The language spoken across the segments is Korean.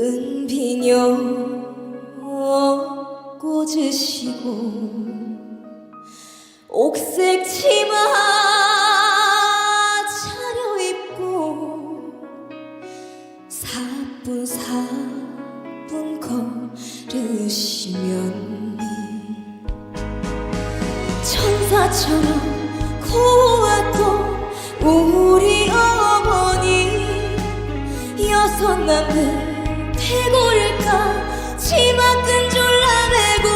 은비녀 꽂으시고 옥색 치마 차려입고 사뿐 사뿐 걸으시면 천사처럼 고왔던 우리 어머니 여섯 남매 대고를까 치마 끈 졸라매고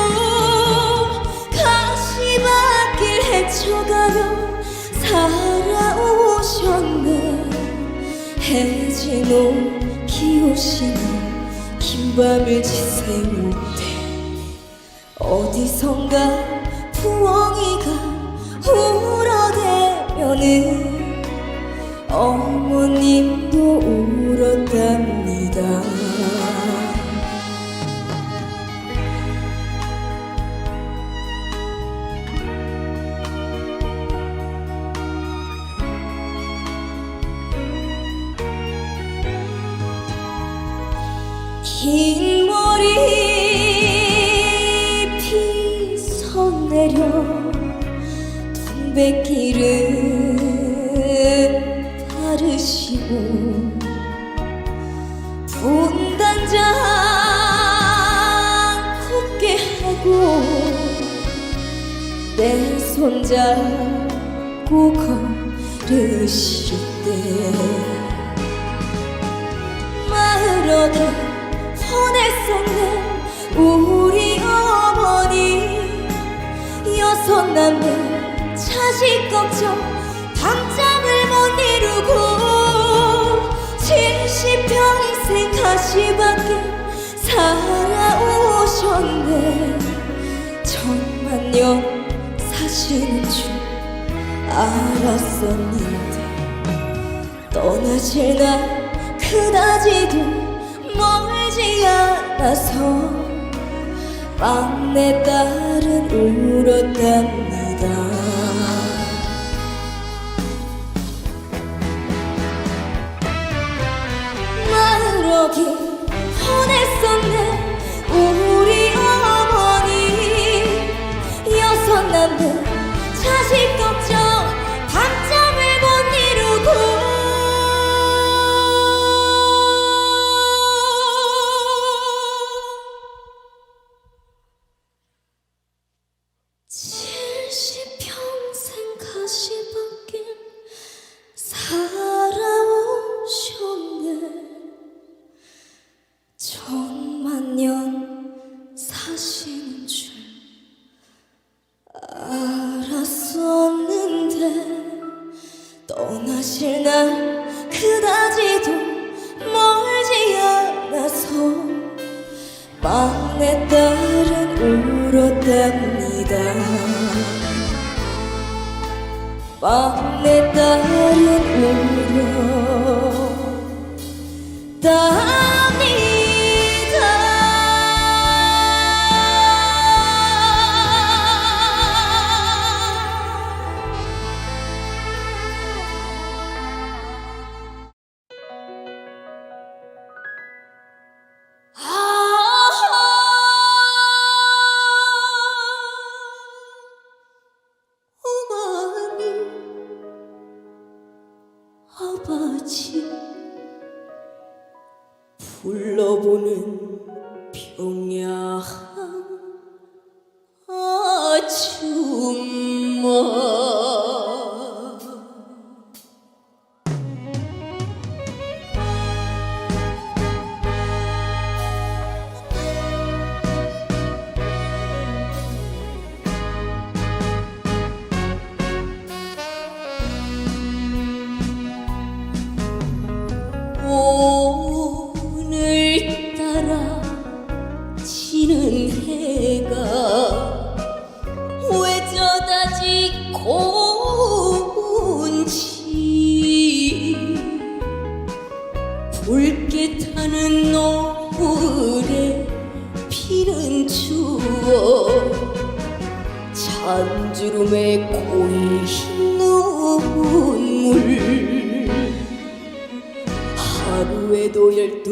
가시밭길 헤쳐가며 살아오셨네 해지노 기오시는 긴 밤을 지새울 때 어디선가 부엉이가 울어대면은 어머님도 울었답니다. 긴 머리 피선 내려 동백길을 바르시고 분단장 곱게 하고 내 손잡고 걸으실 때 마을 어디 보냈었네 우리 어머니. 여섯 남매 자식 걱정 밤잠을 못 이루고 칠십 평생 가시밭길 살아오셨네. 천만 년 사시는 줄 알았었는데 떠나실 날 그다지도 않아서 막내 딸은 울었답니다. 마을어기 보냈었 3년 사시는 줄 알았었는데 떠나실 날 그다지도 멀지 않아서 막내 딸은 울었답니다. 막내 딸은 울었답니다.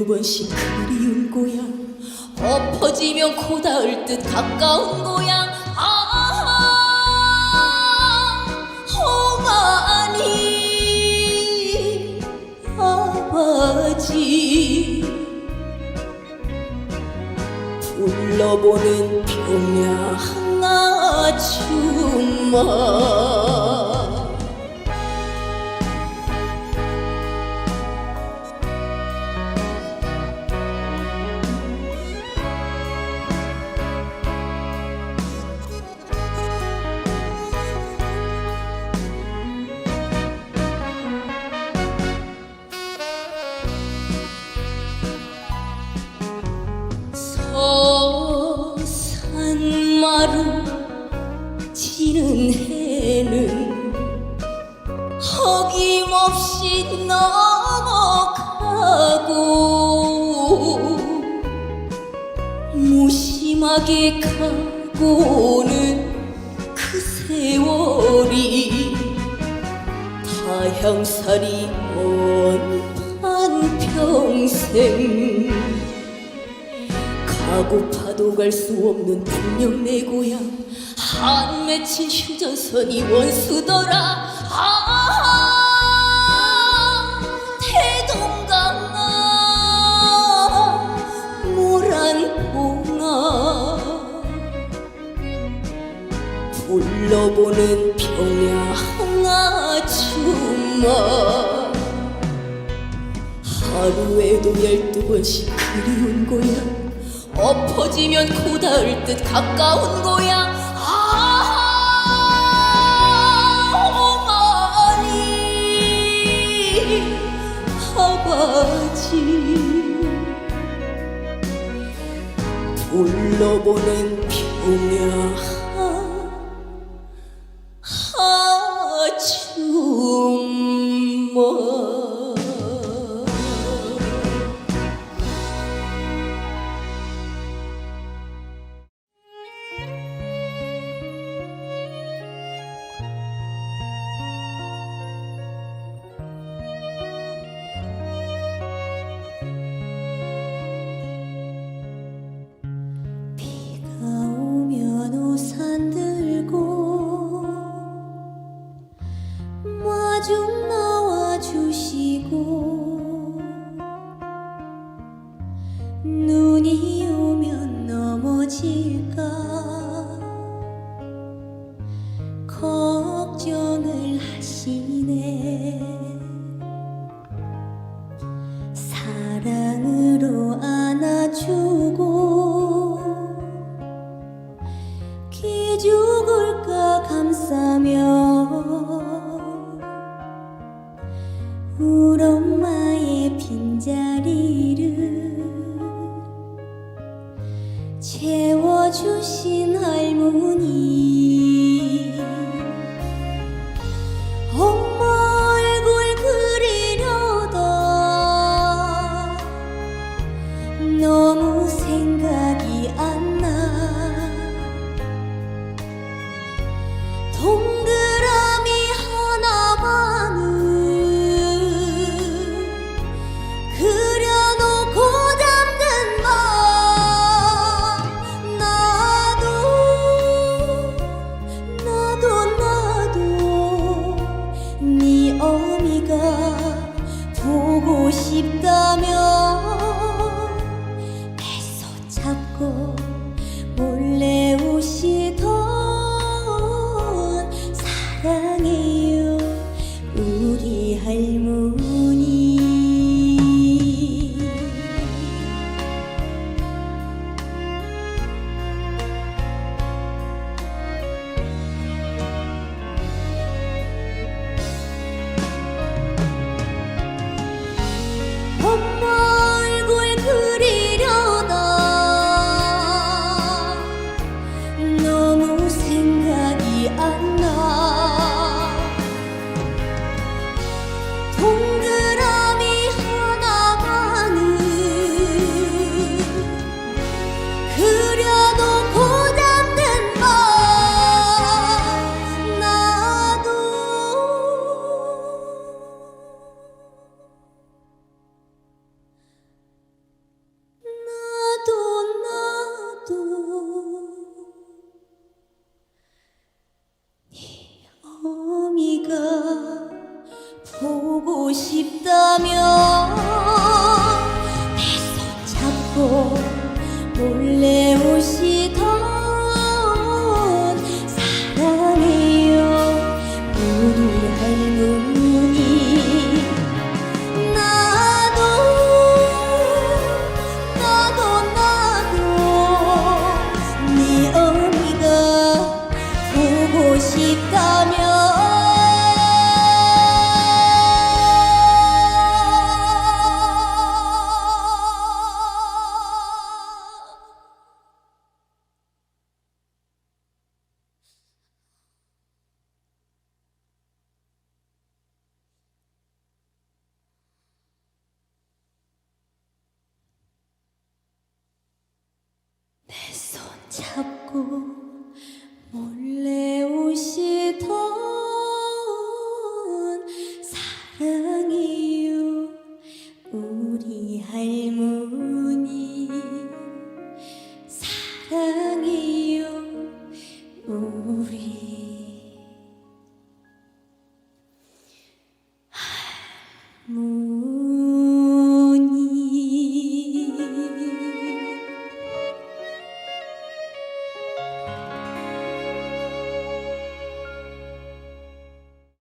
두 번씩 그리운 고향 엎어지면 코 닿을 듯 가까운 고향 아 어머니 아버지. 불러보는 평야 아줌마 무심하게 가고 는 그 세월이 다향살이 온 한평생. 가고파도 갈 수 없는 분명 내 고향. 한 맺힌 휴전선이 원수더라 평야 아줌마. 하루에도 열두 번씩 그리운 고향 엎어지면 코 닿을 듯 가까운 고향 아 어머니 아버지. 불러보는 평야 채워주신 할머니 싶다면 잡고